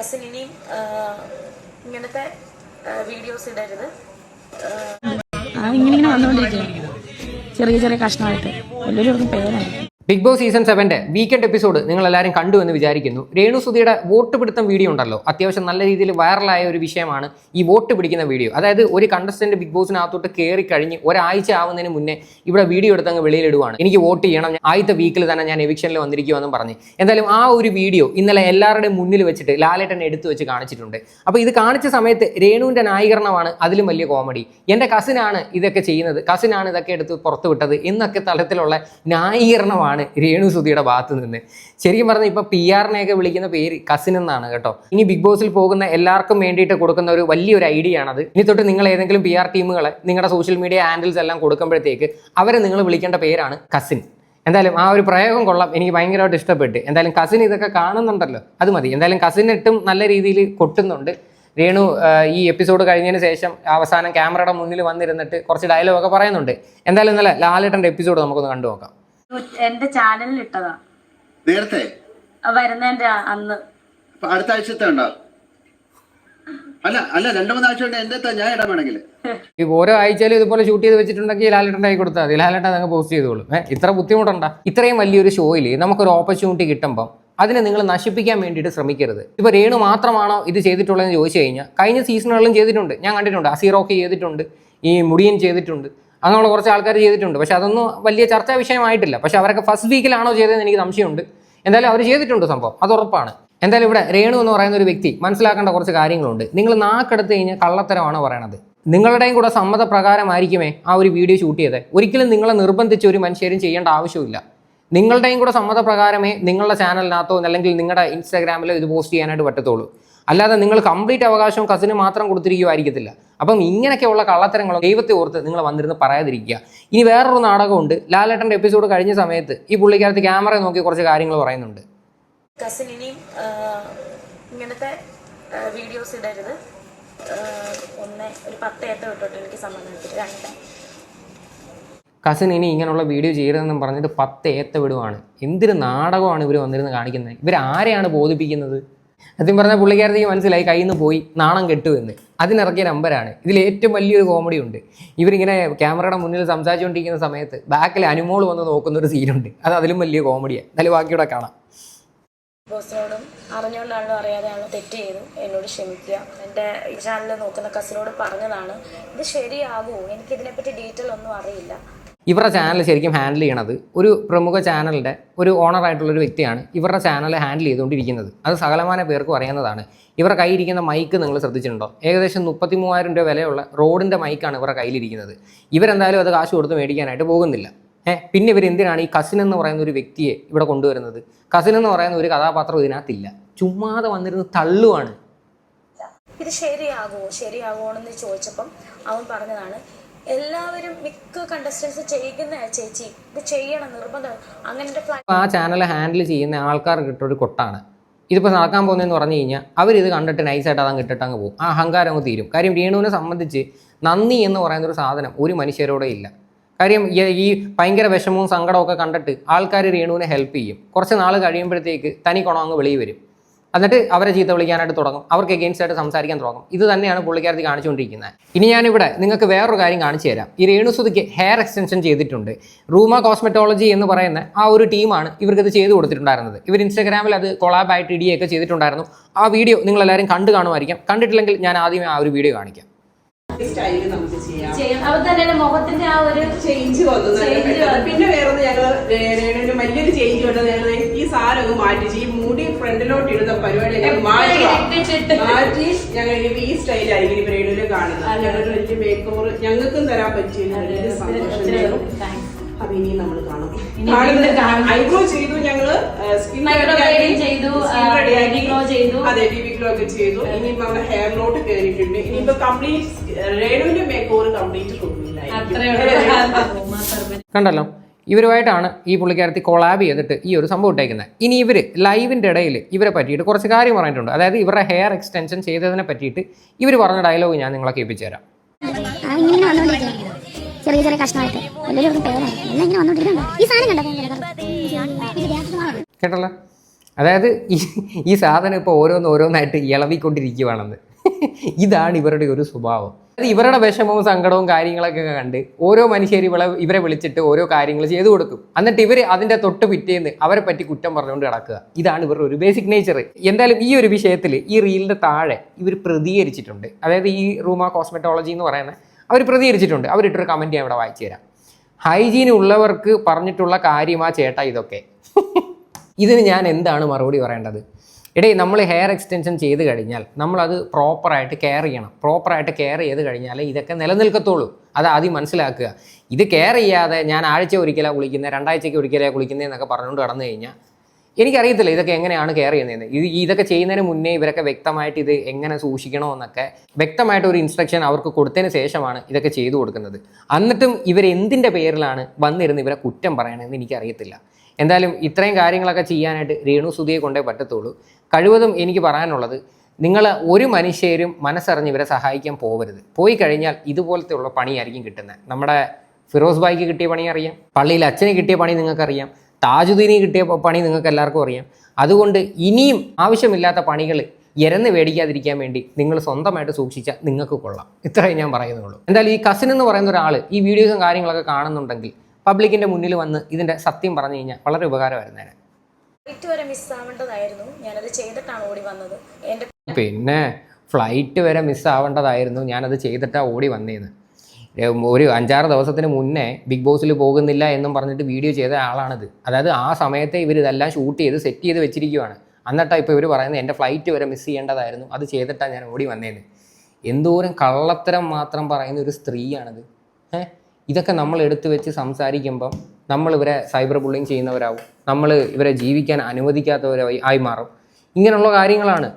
Cousin ഇനിയും ഇങ്ങനത്തെ videos ഇടരുത്. ഇങ്ങനെ ഇങ്ങനെ വന്നുകൊണ്ടിരിക്കുന്നു. ചെറിയ ചെറിയ കഷ്ണമായിട്ട്. വലിയൊരു പേരാണ്. ബിഗ് ബോസ് സീസൺ സെവന്റെ വീക്കെൻഡ് എപ്പിസോഡ് നിങ്ങൾ എല്ലാവരും കണ്ടു എന്ന് വിചാരിക്കുന്നു. രേണു സുധിയുടെ വോട്ട് പിടുത്തം വീഡിയോ ഉണ്ടല്ലോ. അത്യാവശ്യം നല്ല രീതിയിൽ വൈറലായ ഒരു വിഷയമാണ് ഈ വോട്ട് പിടിക്കുന്ന വീഡിയോ അതായത് ഒരു കണ്ടസ്റ്റന്റ് ബിഗ് ബോസിനകത്തോട്ട് കയറി കഴിഞ്ഞ് ഒരാഴ്ച ആവുന്നതിന് മുന്നേ ഇവിടെ വീഡിയോ എടുത്ത് അങ്ങ് വെളിയിലിടുവാണ്. എനിക്ക് വോട്ട് ചെയ്യണം. ആദ്യത്തെ വീക്കിൽ തന്നെ ഞാൻ എവിക്ഷനിൽ വന്നിരിക്കുമെന്നും പറഞ്ഞ്. എന്തായാലും ആ ഒരു വീഡിയോ ഇന്നലെ എല്ലാവരുടെയും മുന്നിൽ വെച്ചിട്ട് ലാലേട്ടൻ എടുത്തു വെച്ച് കാണിച്ചിട്ടുണ്ട്. അപ്പോൾ ഇത് കാണിച്ച സമയത്ത് രേണുവിന്റെ നായീകരണമാണ് അതിലും വലിയ കോമഡി എന്റെ കസിനാണ് ഇതൊക്കെ ചെയ്യുന്നത്. കസിനാണ് ഇതൊക്കെ എടുത്ത് പുറത്തുവിട്ടത് എന്നൊക്കെ തലത്തിലുള്ള ന്യായീകരണമാണ് രേണു സുധിയുടെ ഭാഗത്ത് നിന്ന്. ശരിക്കും പറഞ്ഞാൽ ഇപ്പം പി ആറിനെയൊക്കെ വിളിക്കുന്ന പേര് കസിൻ എന്നാണ് കേട്ടോ. ഇനി ബിഗ് ബോസിൽ പോകുന്ന എല്ലാവർക്കും വേണ്ടിയിട്ട് കൊടുക്കുന്ന ഒരു വലിയൊരു ഐഡിയ ആണത്. ഇനി തൊട്ട് നിങ്ങൾ ഏതെങ്കിലും പി ആർ ടീമുകളെ നിങ്ങളുടെ സോഷ്യൽ മീഡിയ ഹാൻഡിൽസ് എല്ലാം കൊടുക്കുമ്പോഴത്തേക്ക് അവരെ നിങ്ങൾ വിളിക്കേണ്ട പേരാണ് കസിൻ എന്തായാലും ആ ഒരു പ്രയോഗം കൊള്ളാം. എനിക്ക് ഭയങ്കരമായിട്ട് ഇഷ്ടപ്പെട്ട്. എന്തായാലും കസിൻ ഇതൊക്കെ കാണുന്നുണ്ടല്ലോ. അത് മതി. എന്തായാലും കസിൻ ഇട്ടും നല്ല രീതിയിൽ കൊട്ടുന്നുണ്ട്. രേണു ഈ എപ്പിസോഡ് കഴിഞ്ഞതിന് ശേഷം അവസാനം ക്യാമറയുടെ മുന്നിൽ വന്നിരുന്നിട്ട് കുറച്ച് ഡയലോഗൊക്കെ പറയുന്നുണ്ട്. എന്തായാലും ഇന്നലെ ലാലേട്ടന്റെ എപ്പിസോഡ് നമുക്കൊന്ന് കണ്ടു നോക്കാം എന്റെ ചാനലിൽ ഇട്ടതാ. നേരത്തെ? വരുന്നതിന്റെ അന്ന്. അടുത്ത ആഴ്ചത്തെ ഉണ്ടോ? അല്ല അല്ല രണ്ടു മൂന്ന് ആഴ്ച കൊണ്ട് എന്റെ ഞാൻ ഇടാൻ വേണമെങ്കിൽ. ഈ ഓരോ ആഴ്ചയിലും ഇതുപോലെ ഷൂട്ട് ചെയ്ത് വെച്ചിട്ടുണ്ടെങ്കിൽ ലാലേട്ടന്റെ ആയി കൊടുത്താൽ മതി. ലാലേട്ടൻ അങ്ങ് പോസ്റ്റ് ചെയ്തോളും. ഏഹ് ഇത്ര ബുദ്ധിമുട്ടുണ്ട? ഇത്രയും വലിയൊരു ഷോയിൽ നമുക്കൊരു ഓപ്പർച്യൂണിറ്റി കിട്ടുമ്പം അതിനെ നിങ്ങൾ നശിപ്പിക്കാൻ വേണ്ടിയിട്ട് ശ്രമിക്കരുത്. ഇപ്പോൾ രേണു മാത്രമാണോ ഇത് ചെയ്തിട്ടുള്ളതെന്ന് ചോദിച്ചു കഴിഞ്ഞാൽ കഴിഞ്ഞ സീസണുകളിലും ചെയ്തിട്ടുണ്ട്. ഞാൻ കണ്ടിട്ടുണ്ട്. അസീറോക്ക് ചെയ്തിട്ടുണ്ട്. ഈ മുടിയൻ ചെയ്തിട്ടുണ്ട്. അങ്ങനെയുള്ള കുറച്ച് ആൾക്കാർ ചെയ്തിട്ടുണ്ട്. പക്ഷെ അതൊന്നും വലിയ ചർച്ചാ വിഷയമായിട്ടില്ല. പക്ഷെ അവരൊക്കെ ഫസ്റ്റ് വീക്കിലാണോ ചെയ്തതെന്ന് എനിക്ക് സംശയമുണ്ട്. എന്തായാലും അവർ ചെയ്തിട്ടുണ്ട് സംഭവം. അത് ഉറപ്പാണ്. എന്തായാലും ഇവിടെ രേണു എന്ന് പറയുന്ന ഒരു വ്യക്തി മനസ്സിലാക്കേണ്ട കുറച്ച് കാര്യങ്ങളുണ്ട്. നിങ്ങൾ നാക്കെടുത്ത് കഴിഞ്ഞാൽ കള്ളത്തരമാണ് പറയണത്. നിങ്ങളുടെയും കൂടെ സമ്മതപ്രകാരമായിരിക്കുമേ ആ ഒരു വീഡിയോ ഷൂട്ട് ചെയ്തത്. ഒരിക്കലും നിങ്ങളെ നിർബന്ധിച്ച് ഒരു മനുഷ്യരും ചെയ്യേണ്ട ആവശ്യമില്ല നിങ്ങളുടെയും കൂടെ സമ്മതപ്രകാരമേ നിങ്ങളുടെ ചാനലിനകത്തോ അല്ലെങ്കിൽ നിങ്ങളുടെ ഇൻസ്റ്റാഗ്രാമിലോ ഇത് പോസ്റ്റ് ചെയ്യാനായിട്ട് പറ്റത്തുള്ളൂ. അല്ലാതെ നിങ്ങൾ കംപ്ലീറ്റ് അവകാശവും കസിന് മാത്രം കൊടുത്തിരിക്കുമായിരിക്കത്തില്ല അപ്പം ഇങ്ങനെയൊക്കെയുള്ള കള്ളത്തരങ്ങളോ ദൈവത്തെ ഓർത്ത് നിങ്ങൾ വന്നിരുന്ന് പറയാതിരിക്കുക. ഇനി വേറൊരു നാടകമുണ്ട്. ലാലേട്ടന്റെ എപ്പിസോഡ് കഴിഞ്ഞ സമയത്ത് ഈ പുള്ളിക്കാരത്ത് ക്യാമറ നോക്കി കുറച്ച് കാര്യങ്ങൾ പറയുന്നുണ്ട്. കസിൻ ഇനിയും ഇങ്ങനത്തെ വീഡിയോസ് ഇടരുത്. ഒന്ന് ഒരു പത്ത് ഏത്ത വിട്ടോട്ട് എനിക്ക് സമ്മതം രണ്ട്. കസിൻ ഇനി ഇങ്ങനെയുള്ള വീഡിയോ ചെയ്യരുതെന്നും പറഞ്ഞിട്ട് പത്ത് ഏത്ത വിടുവാണ് എന്തൊരു നാടകമാണ് ഇവർ വന്നിരുന്ന് കാണിക്കുന്നത്? ഇവർ ആരെയാണ് ബോധിപ്പിക്കുന്നത്? സത്യം പറഞ്ഞ പുള്ളിക്കാരത്തേക്ക് മനസ്സിലായി കയ്യിൽ നിന്ന് പോയി നാണം കെട്ടു എന്ന്. അതിനിറക്കിയ നമ്പരാണ്. ഇതിൽ ഏറ്റവും വലിയൊരു കോമഡി ഉണ്ട്. ഇവരിങ്ങനെ ക്യാമറയുടെ മുന്നിൽ സംസാരിച്ചുകൊണ്ടിരിക്കുന്ന സമയത്ത് ബാക്കിൽ അനുമോൾ വന്ന് നോക്കുന്ന ഒരു സീനുണ്ട് അത് അതിലും വലിയ കോമഡിയാണ് എന്നാലും ബാക്കിയുടെ കാണാം. ബോസിനോടും അറിഞ്ഞുകൊണ്ടാണല്ലോ അറിയാതെയാണല്ലോ തെറ്റ് ചെയ്തു. എന്നോട് ക്ഷമിക്കുക. എന്റെ ഈ ചാനലിൽ നോക്കുന്ന കസിനോട് പറഞ്ഞതാണ് ഇത് ശരിയാകുമോ? എനിക്കിതിനെപ്പറ്റി ഡീറ്റെയിൽ ഒന്നും അറിയില്ല. ഇവരുടെ ചാനൽ ശരിക്കും ഹാൻഡിൽ ചെയ്യണത് ഒരു പ്രമുഖ ചാനലിന്റെ ഒരു ഓണറായിട്ടുള്ള ഒരു വ്യക്തിയാണ് ഇവരുടെ ചാനൽ ഹാൻഡിൽ ചെയ്തുകൊണ്ടിരിക്കുന്നത്. അത് സകലമാന പേർക്കും അറിയുന്നതാണ്. ഇവരുടെ കയ്യിരിക്കുന്ന മൈക്ക് നിങ്ങൾ ശ്രദ്ധിച്ചിട്ടുണ്ടോ? ഏകദേശം മുപ്പത്തി മൂവായിരം രൂപ വിലയുള്ള റോഡിന്റെ മൈക്കാണ് ഇവരുടെ കയ്യിലിരിക്കുന്നത് ഇവരെന്തായാലും അത് കാശ് കൊടുത്ത് മേടിക്കാനായിട്ട് പോകുന്നില്ല. ഏഹ് പിന്നെ ഇവർ എന്തിനാണ് ഈ കസിൻ എന്ന് പറയുന്ന ഒരു വ്യക്തിയെ ഇവിടെ കൊണ്ടുവരുന്നത്? കസിൻ എന്ന് പറയുന്ന ഒരു കഥാപാത്രം ഇതിനകത്തില്ല. ചുമ്മാതെ വന്നിരുന്ന് തള്ളുവാണ്. ഇത് ശരിയാകുമോ? ശരിയാകുമോ എന്ന് ചോദിച്ചപ്പം അവൻ പറഞ്ഞതാണ് എല്ലാവരും മിക്ക കണ്ടസ്റ്റൻസ് ചെയ്യിക്കുന്ന ചേച്ചി ഇത് ചെയ്യണം നിർബന്ധം. അങ്ങനെ പ്ലാൻ ആ ചാനൽ ഹാൻഡിൽ ചെയ്യുന്ന ആൾക്കാർക്ക് കിട്ടൊരു കൊട്ടാണ്. ഇതിപ്പോൾ നടക്കാൻ പോകുന്നതെന്ന് പറഞ്ഞു കഴിഞ്ഞാൽ അവരിത് കണ്ടിട്ട് നൈസായിട്ട് അതങ്ങ് ഇട്ടിട്ട് അങ്ങ് പോകും. ആ അഹങ്കാരം അങ്ങ് തീരും. കാര്യം രേണുവിനെ സംബന്ധിച്ച് നന്ദി എന്ന് പറയുന്ന ഒരു സാധനം ഒരു മനുഷ്യരോടെ ഇല്ല. കാര്യം ഈ- ഭയങ്കര വിഷമവും സങ്കടവും ഒക്കെ കണ്ടിട്ട് ആൾക്കാർ രേണുവിനെ ഹെൽപ്പ് ചെയ്യും. കുറച്ച് നാൾ കഴിയുമ്പോഴത്തേക്ക് തനി കുണം അങ്ങ് വെളിയിൽ വരും. എന്നിട്ട് അവരെ ചീത്ത വിളിക്കാനായിട്ട് തുടങ്ങും. അവർക്ക് എഗെയിൻസ്റ്റ് ആയിട്ട് സംസാരിക്കാൻ തുടങ്ങും. ഇത് തന്നെയാണ് പുള്ളിക്കാരത്തി കാണിച്ചുകൊണ്ടിരിക്കുന്നത്. ഇനി ഞാനിവിടെ നിങ്ങൾക്ക് വേറൊരു കാര്യം കാണിച്ചു തരാം. ഈ രേണുസുതിക്ക് ഹെയർ എക്സ്റ്റൻഷൻ ചെയ്തിട്ടുണ്ട്. റൂമ കോസ്മെറ്റോളജി എന്ന് പറയുന്ന ആ ഒരു ടീമാണ് ഇവർക്കത് ചെയ്തു കൊടുത്തിട്ടുണ്ടായിരുന്നത്. ഇവർ ഇൻസ്റ്റാഗ്രാമിൽ അത് കൊളാബായിട്ട് ഇടിയൊക്കെ ചെയ്തിട്ടുണ്ടായിരുന്നു. ആ വീഡിയോ നിങ്ങളെല്ലാവരും കണ്ടു കാണുമായിരിക്കാം. കണ്ടിട്ടില്ലെങ്കിൽ ഞാൻ ആദ്യമേ ആ ഒരു വീഡിയോ കാണിക്കാം. സ്റ്റൈൽ നമുക്ക് ചെയ്യാം. അവൻ തന്നെ മുഖത്തിന്റെ ആ ഒരു ചേഞ്ച് വന്നു. പിന്നെ വേറൊന്ന് ഞങ്ങൾ വലിയൊരു ചേഞ്ച് വന്നത് ഞങ്ങൾ ഈ സാരൊക്കെ മാറ്റിച്ച് ഈ മുടി ഫ്രണ്ടിലോട്ട് ഇടുന്ന പരിപാടി മാറ്റി മാറ്റി ഞങ്ങൾ ഈ സ്റ്റൈലായിരിക്കും രേണുവിനെ കാണുന്നത്. ഞങ്ങളുടെ വലിയ മേക്കോർ ഞങ്ങൾക്കും തരാൻ പറ്റിയ വലിയ സന്തോഷം അപ്പൊ ഇനി നമ്മൾ കാണും. ഐബ്രോ ചെയ്തു ഞങ്ങൾ സ്കിൻ ചെയ്തു. അതെ ബേബി ഗ്ലോ ഒക്കെ ചെയ്തു. ഇനിയിപ്പോ നമ്മുടെ ഹെയറിലോട്ട് കയറിയിട്ടുണ്ട് ഇനിയിപ്പോ കംപ്ലീറ്റ് രേണുവിന്റെ മേക്ക് ഓവർ കംപ്ലീറ്റ് റൂമിലായിരിക്കും കണ്ടല്ലോ? ഇവരുമായിട്ടാണ് ഈ പുള്ളിക്കാരത്തി കൊളാബ് ചെയ്തിട്ട് ഈ ഒരു സംഭവം ഇട്ടേക്കുന്നത് ഇനി ഇവർ ലൈവിന്റെ ഇടയിൽ ഇവരെ പറ്റിയിട്ട് കുറച്ച് കാര്യം പറഞ്ഞിട്ടുണ്ട്. അതായത് ഇവരുടെ ഹെയർ എക്സ്റ്റൻഷൻ ചെയ്തതിനെ പറ്റിയിട്ട് ഇവർ പറഞ്ഞ ഡയലോഗ് ഞാൻ നിങ്ങളെ കേൾപ്പിച്ചു തരാം ചെറിയ ചെറിയ കഷ്ണമായിട്ട്. പേരാണ്. ഇങ്ങനെ വന്നുകൊണ്ടിരിക്കുന്നുണ്ട് ഈ സാധനം. കേട്ടല്ലോ? അതായത് ഈ ഈ സാധനം ഇപ്പോൾ ഓരോന്ന് ഓരോന്നായിട്ട് ഇളവിക്കൊണ്ടിരിക്കുവാണെന്ന്. ഇതാണ് ഇവരുടെ ഒരു സ്വഭാവം. അത് ഇവരുടെ വിഷമവും സങ്കടവും കാര്യങ്ങളൊക്കെ കണ്ട് ഓരോ മനുഷ്യർ ഇവളെ ഇവരെ വിളിച്ചിട്ട് ഓരോ കാര്യങ്ങൾ ചെയ്തു കൊടുക്കും. എന്നിട്ട് ഇവർ അതിന്റെ തൊട്ട് പിറ്റേന്ന് അവരെ പറ്റി കുറ്റം പറഞ്ഞുകൊണ്ട് കിടക്കുക. ഇതാണ് ഇവരുടെ ഒരു ബേസിക് നേച്ചർ എന്തായാലും ഈ ഒരു വിഷയത്തിൽ ഈ റീലിന്റെ താഴെ ഇവർ പ്രതികരിച്ചിട്ടുണ്ട്. അതായത് ഈ റൂമ കോസ്മെറ്റോളജി എന്ന് പറയുന്ന അവർ പ്രതികരിച്ചിട്ടുണ്ട്. അവരിട്ടൊരു കമന്റ് ഞാൻ ഇവിടെ വായിച്ചു തരാം. ഹൈജീൻ ഉള്ളവർക്ക് പറഞ്ഞിട്ടുള്ള കാര്യമാ ചേട്ടാ ഇതൊക്കെ. ഇതിന് ഞാൻ എന്താണ് മറുപടി പറയേണ്ടത്? ഇടയിൽ നമ്മൾ ഹെയർ എക്സ്റ്റൻഷൻ ചെയ്ത് കഴിഞ്ഞാൽ നമ്മളത് പ്രോപ്പറായിട്ട് കെയർ ചെയ്യണം. പ്രോപ്പറായിട്ട് കെയർ ചെയ്ത് കഴിഞ്ഞാൽ ഇതൊക്കെ നിലനിൽക്കത്തുള്ളൂ. അത് ആദ്യം മനസ്സിലാക്കുക. ഇത് കെയർ ചെയ്യാതെ ഞാൻ ആഴ്ച ഒരിക്കലാണ് കുളിക്കുന്നത് രണ്ടാഴ്ചയ്ക്ക് ഒരിക്കലാണ് കുളിക്കുന്നത് എന്നൊക്കെ പറഞ്ഞുകൊണ്ട് കടന്നു കഴിഞ്ഞാൽ എനിക്കറിയത്തില്ല ഇതൊക്കെ എങ്ങനെയാണ് കെയർ ചെയ്യുന്നതെന്ന്. ഇത് ഇതൊക്കെ ചെയ്യുന്നതിന് മുന്നേ ഇവരൊക്കെ വ്യക്തമായിട്ട് ഇത് എങ്ങനെ സൂക്ഷിക്കണമെന്നൊക്കെ വ്യക്തമായിട്ട് ഒരു ഇൻസ്ട്രക്ഷൻ അവർക്ക് കൊടുത്തതിന് ശേഷമാണ് ഇതൊക്കെ ചെയ്തു കൊടുക്കുന്നത്. എന്നിട്ടും ഇവരെന്തിന്റെ പേരിലാണ് വന്നിരുന്ന് ഇവരെ കുറ്റം പറയണമെന്ന് എനിക്കറിയത്തില്ല. എന്തായാലും ഇത്രയും കാര്യങ്ങളൊക്കെ ചെയ്യാനായിട്ട് രേണു സുധിയെ കൊണ്ടേ പറ്റത്തുള്ളൂ. കഴിവതും എനിക്ക് പറയാനുള്ളത് നിങ്ങൾ ഒരു മനുഷ്യരും മനസ്സറിഞ്ഞ് ഇവരെ സഹായിക്കാൻ പോകരുത് പോയി കഴിഞ്ഞാൽ ഇതുപോലത്തെ ഉള്ള പണിയായിരിക്കും കിട്ടുന്നത്. നമ്മുടെ ഫിറോസ് ബായിക്ക് കിട്ടിയ പണി അറിയാം. പള്ളിയിൽ അച്ഛന് കിട്ടിയ പണി നിങ്ങൾക്കറിയാം. താജുദ്ദീന് കിട്ടിയ പണി നിങ്ങൾക്ക് എല്ലാവർക്കും അറിയാം. അതുകൊണ്ട് ഇനിയും ആവശ്യമില്ലാത്ത പണികൾ ഇരന്ന് മേടിക്കാതിരിക്കാൻ വേണ്ടി നിങ്ങൾ സ്വന്തമായിട്ട് സൂക്ഷിച്ചാൽ നിങ്ങൾക്ക് കൊള്ളാം. ഇത്രയും ഞാൻ പറയുന്നുള്ളൂ. എന്തായാലും ഈ കസിൻ എന്ന് പറയുന്ന ഒരാൾ ഈ വീഡിയോസും കാര്യങ്ങളൊക്കെ കാണുന്നുണ്ടെങ്കിൽ പബ്ലിക്കിന്റെ മുന്നിൽ വന്ന് ഇതിന്റെ സത്യം പറഞ്ഞു കഴിഞ്ഞാൽ വളരെ ഉപകാരമായിരുന്നേനെ. ഫ്ലൈറ്റ് വരെ മിസ്സാവേണ്ടതായിരുന്നു ഞാനത് ചെയ്തിട്ടാണ് ഓടി വന്നത്. എന്റെ പിന്നെ ഫ്ലൈറ്റ് വരെ മിസ്സാവേണ്ടതായിരുന്നു ഞാനത് ചെയ്തിട്ടാണ് ഓടി വന്നേന്ന്. ഒരു അഞ്ചാറ് ദിവസത്തിന് മുന്നേ ബിഗ് ബോസിൽ പോകുന്നില്ല എന്നും പറഞ്ഞിട്ട് വീഡിയോ ചെയ്ത ആളാണിത്. അതായത് ആ സമയത്തെ ഇവർ ഇതെല്ലാം ഷൂട്ട് ചെയ്ത് സെറ്റ് ചെയ്ത് വെച്ചിരിക്കുകയാണ് എന്നിട്ടാണ് ഇപ്പോൾ ഇവർ പറയുന്നത് എന്റെ ഫ്ലൈറ്റ് വരെ മിസ് ചെയ്യേണ്ടതായിരുന്നു. അത് ചെയ്തിട്ടാണ് ഞാൻ ഓടി വന്നേന്ന്. എന്തോരം കള്ളത്തരം മാത്രം പറയുന്ന ഒരു സ്ത്രീയാണിത്. ഏഹ് ഇതൊക്കെ നമ്മൾ എടുത്തു വെച്ച് സംസാരിക്കുമ്പം നമ്മൾ ഇവരെ സൈബർ ബുള്ളിങ് ചെയ്യുന്നവരാവും. നമ്മൾ ഇവരെ ജീവിക്കാൻ അനുവദിക്കാത്തവരായി ആയി മാറും. ഇങ്ങനെയുള്ള കാര്യങ്ങളാണ്.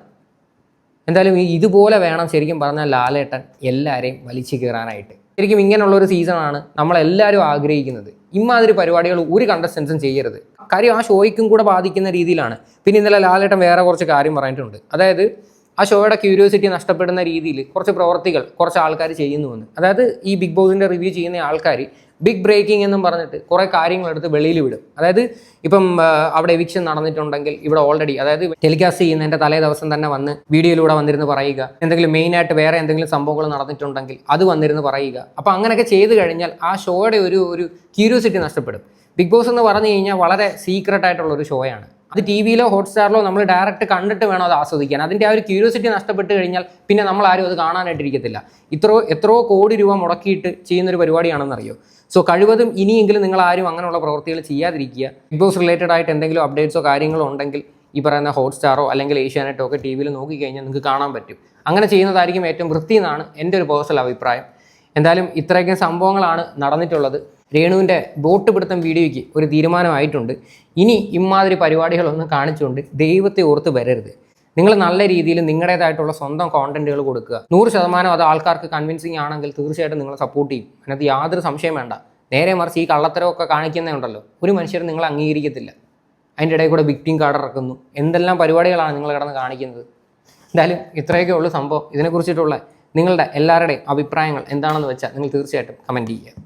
എന്തായാലും ഇതുപോലെ വേണം ശരിക്കും പറഞ്ഞാൽ ലാലേട്ടൻ എല്ലാവരെയും വലിച്ചു കയറാനായിട്ട് ശരിക്കും ഇങ്ങനെയുള്ള ഒരു സീസണാണ് നമ്മളെല്ലാവരും ആഗ്രഹിക്കുന്നത്. ഇമാതിരി പരിപാടികൾ ഒരു കണ്ടസ്റ്റൻസും ചെയ്യരുത്. കാര്യം ആ ഷോയ്ക്കും കൂടെ ബാധിക്കുന്ന രീതിയിലാണ്. പിന്നെ ഇന്നലെ ലാലേട്ടൻ വേറെ കുറച്ച് കാര്യം പറഞ്ഞിട്ടുണ്ട്. അതായത് ആ ഷോയുടെ ക്യൂരിയോസിറ്റി നഷ്ടപ്പെടുന്ന രീതിയിൽ കുറച്ച് പ്രവർത്തികൾ കുറച്ച് ആൾക്കാർ ചെയ്യുന്നുവെന്ന്. അതായത് ഈ ബിഗ് ബോസിന്റെ റിവ്യൂ ചെയ്യുന്ന ആൾക്കാർ ബിഗ് ബ്രേക്കിംഗ് എന്നും പറഞ്ഞിട്ട് കുറേ കാര്യങ്ങളെടുത്ത് വെളിയിൽ വിടും. അതായത് ഇപ്പം അവിടെ എവിക്ഷൻ നടന്നിട്ടുണ്ടെങ്കിൽ ഇവിടെ ഓൾറെഡി അതായത് ടെലികാസ്റ്റ് ചെയ്യുന്നതിന്റെ തലേ ദിവസം തന്നെ വന്ന് വീഡിയോയിലൂടെ വന്നിരുന്ന് പറയുക. എന്തെങ്കിലും മെയിനായിട്ട് വേറെ എന്തെങ്കിലും സംഭവങ്ങൾ നടന്നിട്ടുണ്ടെങ്കിൽ അത് വന്നിരുന്ന് പറയുക. അപ്പോൾ അങ്ങനെയൊക്കെ ചെയ്തു കഴിഞ്ഞാൽ ആ ഷോയുടെ ഒരു ഒരു ക്യൂരിയോസിറ്റി നഷ്ടപ്പെടും. ബിഗ് ബോസ് എന്ന് പറഞ്ഞു കഴിഞ്ഞാൽ വളരെ സീക്രട്ട് ആയിട്ടുള്ള ഒരു ഷോയാണ് അത് ടി വിയിലോ ഹോട്ട്സ്റ്റാറിലോ നമ്മൾ ഡയറക്റ്റ് കണ്ടിട്ട് വേണം അത് ആസ്വദിക്കാൻ. അതിന്റെ ആ ഒരു ക്യൂരിയോസിറ്റി നഷ്ടപ്പെട്ട് കഴിഞ്ഞാൽ പിന്നെ നമ്മൾ ആരും അത് കാണാനായിട്ടിരിക്കത്തില്ല. ഇത്രയോ എത്രയോ കോടി രൂപ മുടക്കിയിട്ട് ചെയ്യുന്നൊരു പരിപാടിയാണെന്നറിയോ? സോ കഴിവതും ഇനിയെങ്കിലും നിങ്ങൾ ആരും അങ്ങനെയുള്ള പ്രവൃത്തികൾ ചെയ്യാതിരിക്കുക. ബിഗ് ബോസ് റിലേറ്റഡ് ആയിട്ട് എന്തെങ്കിലും അപ്ഡേറ്റ്സോ കാര്യങ്ങളോ ഉണ്ടെങ്കിൽ ഈ പറയുന്ന ഹോട്ട്സ്റ്റാറോ അല്ലെങ്കിൽ ഏഷ്യാനെറ്റോ ഒക്കെ ടി വിയിൽ നോക്കിക്കഴിഞ്ഞാൽ നിങ്ങൾക്ക് കാണാൻ പറ്റും. അങ്ങനെ ചെയ്യുന്നതായിരിക്കും ഏറ്റവും വൃത്തി എന്നാണ് എന്റെ ഒരു പേഴ്സണൽ അഭിപ്രായം. എന്തായാലും ഇത്രയൊക്കെ സംഭവങ്ങളാണ് നടന്നിട്ടുള്ളത്. രേണുവിന്റെ ബോട്ട് പിടുത്തം വീഡിയോയ്ക്ക് ഒരു തീരുമാനമായിട്ടുണ്ട്. ഇനി ഇമാതിരി പരിപാടികളൊന്നും കാണിച്ചുകൊണ്ട് ദൈവത്തെ ഓർത്ത് വരരുത്. നിങ്ങൾ നല്ല രീതിയിൽ നിങ്ങളുടേതായിട്ടുള്ള സ്വന്തം കോണ്ടന്റുകൾ കൊടുക്കുക. നൂറ് ശതമാനം അത് ആൾക്കാർക്ക് കൺവിൻസിങ് ആണെങ്കിൽ തീർച്ചയായിട്ടും നിങ്ങളെ സപ്പോർട്ട് ചെയ്യും. അതിനകത്ത് യാതൊരു സംശയം വേണ്ട. നേരെ മറിച്ച് ഈ കള്ളത്തരമൊക്കെ കാണിക്കുന്നുണ്ടല്ലോ ഒരു മനുഷ്യരും നിങ്ങൾ അംഗീകരിക്കത്തില്ല. അതിന്റെ ഇടയിൽ കൂടെ വിക്ടിം കാർഡ് ഇറക്കുന്നു. എന്തെല്ലാം പരിപാടികളാണ് നിങ്ങൾ കിടന്ന് കാണിക്കുന്നത്? എന്തായാലും ഇത്രയൊക്കെ ഉള്ളൂ സംഭവം. ഇതിനെക്കുറിച്ചിട്ടുള്ള നിങ്ങളുടെ എല്ലാവരുടെയും അഭിപ്രായങ്ങൾ എന്താണെന്ന് വെച്ചാൽ നിങ്ങൾ തീർച്ചയായിട്ടും കമന്റ് ചെയ്യുക.